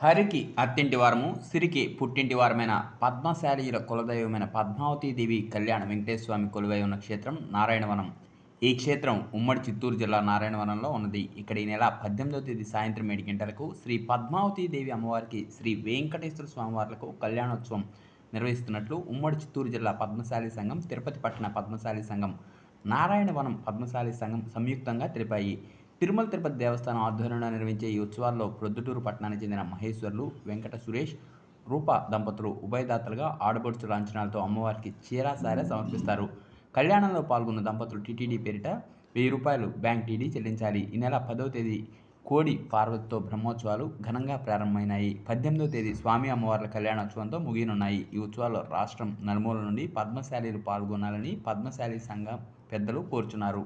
హరికి అత్తింటి వారము సిరికి పుట్టింటి వారమైన పద్మశాలీయుల కులదైవమైన పద్మావతీదేవి కళ్యాణ వెంకటేశ్వర స్వామి కొలువై ఉన్న క్షేత్రం నారాయణవనం. ఈ క్షేత్రం ఉమ్మడి చిత్తూరు జిల్లా నారాయణవనంలో ఉన్నది. ఇక్కడ ఈ నెల పద్దెనిమిదవ తేదీ సాయంత్రం ఏడు గంటలకు శ్రీ పద్మావతీదేవి అమ్మవారికి శ్రీ వెంకటేశ్వర స్వామివార్లకు కళ్యాణోత్సవం నిర్వహిస్తున్నట్లు ఉమ్మడి చిత్తూరు జిల్లా పద్మశాలి సంఘం తిరుపతి పట్టణ పద్మశాలి సంఘం నారాయణవనం పద్మశాలి సంఘం సంయుక్తంగా తెలిపాయి. తిరుమల తిరుపతి దేవస్థానం ఆధ్వర్యంలో నిర్వహించే ఈ ఉత్సవాల్లో ప్రొద్దుటూరు పట్టణానికి చెందిన మహేశ్వర్లు వెంకట సురేష్ రూప దంపతులు ఉభయదాతలుగా ఆడబడుచు లాంఛనాలతో అమ్మవారికి చీరాసార సమర్పిస్తారు. కళ్యాణంలో పాల్గొన్న దంపతులు టీటీడీ పేరిట వెయ్యి రూపాయలు బ్యాంక్ టీడీ చెల్లించాలి. ఈ నెల పదవ తేదీ కోడి పార్వతితో బ్రహ్మోత్సవాలు ఘనంగా ప్రారంభమైనాయి. పద్దెనిమిదవ తేదీ స్వామి అమ్మవార్ల కళ్యాణోత్సవంతో ముగియనున్నాయి. ఈ ఉత్సవాల్లో రాష్ట్రం నలుమూల నుండి పద్మశాలీలు పాల్గొనాలని పద్మశాలి సంఘం పెద్దలు కోరుచున్నారు.